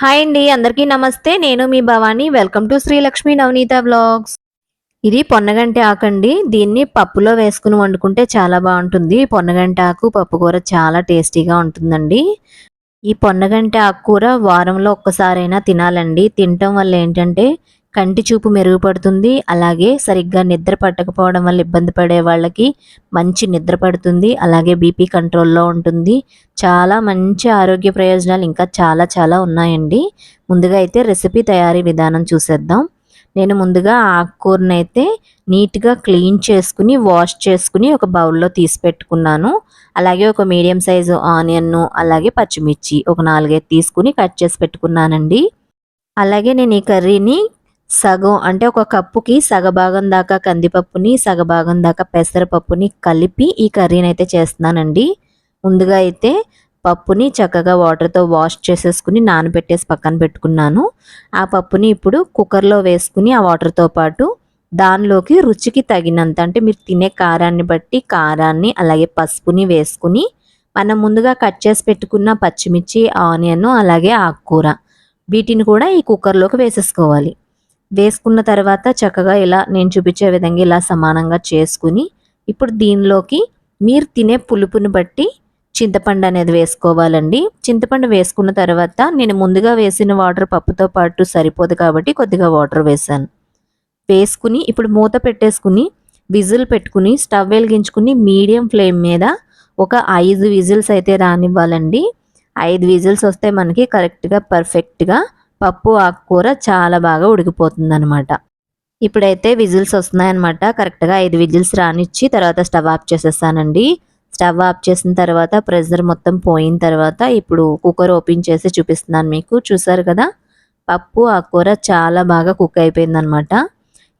Hi అండి అందరికీ నమస్తే. నేను మీ Bhavani. Welcome to Srilakshmi Navaneetha blogs ఇది పొన్నగంటి ఆకండి దీన్ని పప్పులో వేసుకుని వండుకుంటే చాలా బాగుంటుంది. పొన్నగంటి ఆకు పప్పు కూర చాలా టేస్టీగా ఉంటుందండి. ఈ పొన్నగంటి ఆకుకూర వారంలో ఒక్కసారైనా తినాలండి. తినటం వల్ల ఏంటంటే కంటి చూపు మెరుగుపడుతుంది. అలాగే సరిగ్గా నిద్ర పట్టకపోవడం వల్ల ఇబ్బంది పడే వాళ్ళకి మంచి నిద్ర పడుతుంది. అలాగే బీపీ కంట్రోల్లో ఉంటుంది. చాలా మంచి ఆరోగ్య ప్రయోజనాలు ఇంకా చాలా చాలా ఉన్నాయండి. ముందుగా అయితే రెసిపీ తయారీ విధానం చూసేద్దాం. నేను ముందుగా ఆకుకూరని అయితే నీట్గా క్లీన్ చేసుకుని వాష్ చేసుకుని ఒక బౌల్లో తీసి పెట్టుకున్నాను. అలాగే ఒక మీడియం సైజు ఆనియన్ను అలాగే పచ్చిమిర్చి ఒక నాలుగైదు తీసుకుని కట్ చేసి పెట్టుకున్నానండి. అలాగే నేను ఈ కర్రీని సగం అంటే ఒక కప్పుకి సగభాగం దాకా కందిపప్పుని సగభాగం దాకా పెసరపప్పుని కలిపి ఈ కర్రీని అయితే చేస్తున్నానండి. ముందుగా అయితే పప్పుని చక్కగా వాటర్తో వాష్ చేసేసుకుని నానబెట్టేసి పక్కన పెట్టుకున్నాను. ఆ పప్పుని ఇప్పుడు కుక్కర్లో వేసుకుని ఆ వాటర్తో పాటు దానిలోకి రుచికి తగినంత అంటే మీరు తినే కారాన్ని బట్టి కారాన్ని అలాగే పసుపుని వేసుకుని మనం ముందుగా కట్ చేసి పెట్టుకున్న పచ్చిమిర్చి ఆనియన్ అలాగే ఆకుకూర వీటిని కూడా ఈ కుక్కర్లోకి వేసేసుకోవాలి. వేసుకున్న తర్వాత చక్కగా ఇలా నేను చూపించే విధంగా ఇలా సమానంగా చేసుకుని ఇప్పుడు దీనిలోకి మీరు తినే పులుపుని బట్టి చింతపండు అనేది వేసుకోవాలండి. చింతపండు వేసుకున్న తర్వాత నేను ముందుగా వేసిన వాటర్ పప్పుతో పాటు సరిపోదు కాబట్టి కొద్దిగా వాటర్ వేసాను వేసుకుని ఇప్పుడు మూత పెట్టేసుకుని విజిల్ పెట్టుకుని స్టవ్ వెలిగించుకుని మీడియం ఫ్లేమ్ మీద ఒక ఐదు విజిల్స్ అయితే రానివ్వాలండి. ఐదు విజిల్స్ వస్తే మనకి కరెక్ట్గా పర్ఫెక్ట్గా పప్పు ఆకుకూర చాలా బాగా ఉడికిపోతుంది అనమాట ఇప్పుడైతే విజిల్స్ వస్తున్నాయన్నమాట. కరెక్ట్గా ఐదు విజిల్స్ రానిచ్చి తర్వాత స్టవ్ ఆఫ్ చేసేస్తానండి స్టవ్ ఆఫ్ చేసిన తర్వాత ప్రెషర్ మొత్తం పోయిన తర్వాత ఇప్పుడు కుక్కర్ ఓపెన్ చేసి చూపిస్తున్నాను మీకు. చూసారు కదా? పప్పు ఆకుకూర చాలా బాగా కుక్ అయిపోయిందనమాట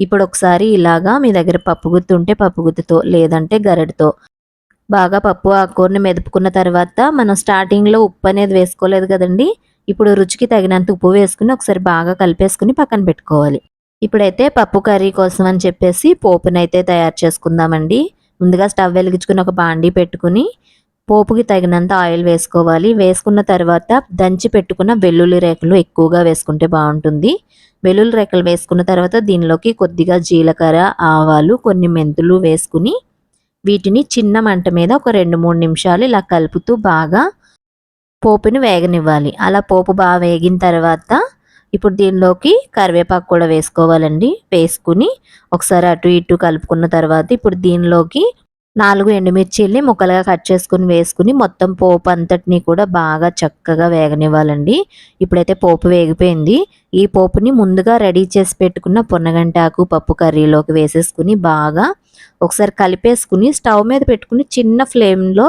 ఇప్పుడు ఒకసారి ఇలాగా మీ దగ్గర పప్పు గుత్తి ఉంటే పప్పు గుత్తితో లేదంటే గరటితో బాగా పప్పు ఆకుకూరని మెదుపుకున్న తర్వాత మనం స్టార్టింగ్లో ఉప్పు అనేది వేసుకోలేదు కదండి? ఇప్పుడు రుచికి తగినంత ఉప్పు వేసుకుని ఒకసారి బాగా కలిపేసుకుని పక్కన పెట్టుకోవాలి. ఇప్పుడైతే పప్పు కర్రీ కోసం అని చెప్పేసి పోపునైతే తయారు చేసుకుందామండి. ముందుగా స్టవ్ వెలిగించుకుని ఒక బాండీ పెట్టుకుని పోపుకి తగినంత ఆయిల్ వేసుకోవాలి. వేసుకున్న తర్వాత దంచి పెట్టుకున్న వెల్లుల్లి రేకులు ఎక్కువగా వేసుకుంటే బాగుంటుంది. వెల్లుల్లి రేఖలు వేసుకున్న తర్వాత దీనిలోకి కొద్దిగా జీలకర్ర ఆవాలు కొన్ని మెంతులు వేసుకుని వీటిని చిన్న మంట మీద ఒక రెండు మూడు నిమిషాలు ఇలా కలుపుతూ బాగా పోపుని వేగనివ్వాలి. అలా పోపు బాగా వేగిన తర్వాత ఇప్పుడు దీనిలోకి కరివేపాకు కూడా వేసుకోవాలండి. వేసుకుని ఒకసారి అటు ఇటు కలుపుకున్న తర్వాత ఇప్పుడు దీనిలోకి నాలుగు ఎండుమిర్చిల్ని ముక్కలుగా కట్ చేసుకుని వేసుకుని మొత్తం పోపు అంతటిని కూడా బాగా చక్కగా వేగనివ్వాలండి. ఇప్పుడైతే పోపు వేగిపోయింది. ఈ పోపుని ముందుగా రెడీ చేసి పెట్టుకున్న పొన్నగంటాకు పప్పు కర్రీలోకి వేసేసుకుని బాగా ఒకసారి కలిపేసుకుని స్టవ్ మీద పెట్టుకుని చిన్న ఫ్లేమ్లో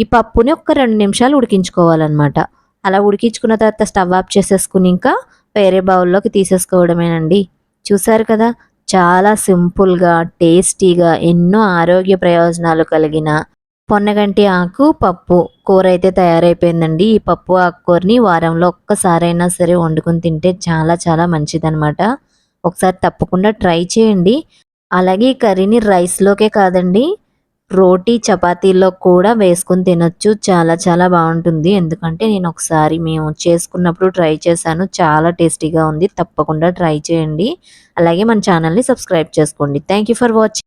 ఈ పప్పుని ఒక రెండు నిమిషాలు ఉడికించుకోవాలన్నమాట. అలా ఉడికించుకున్న తర్వాత స్టవ్ ఆఫ్ చేసేసుకుని ఇంకా వేరే బౌల్లోకి తీసేసుకోవడమేనండి. చూసారు కదా చాలా సింపుల్గా టేస్టీగా ఎన్నో ఆరోగ్య ప్రయోజనాలు కలిగిన పొన్నగంటి ఆకు పప్పు కూర అయితే తయారైపోయిందండి. ఈ పప్పు ఆకుకూరని వారంలో ఒక్కసారైనా సరే వండుకొని తింటే చాలా చాలా మంచిదనమాట ఒకసారి తప్పకుండా ట్రై చేయండి. అలాగే ఈ కర్రీని రైస్లోకే కాదండి రోటీ చపాతీలో కూడా వేసుకొని తినొచ్చు. చాలా చాలా బాగుంటుంది. ఎందుకంటే నేను ఒకసారి మేము చేసుకున్నప్పుడు ట్రై చేశాను. చాలా టేస్టీగా ఉంది. తప్పకుండా ట్రై చేయండి. అలాగే మన ఛానల్ని సబ్స్క్రైబ్ చేసుకోండి. Thank you for watching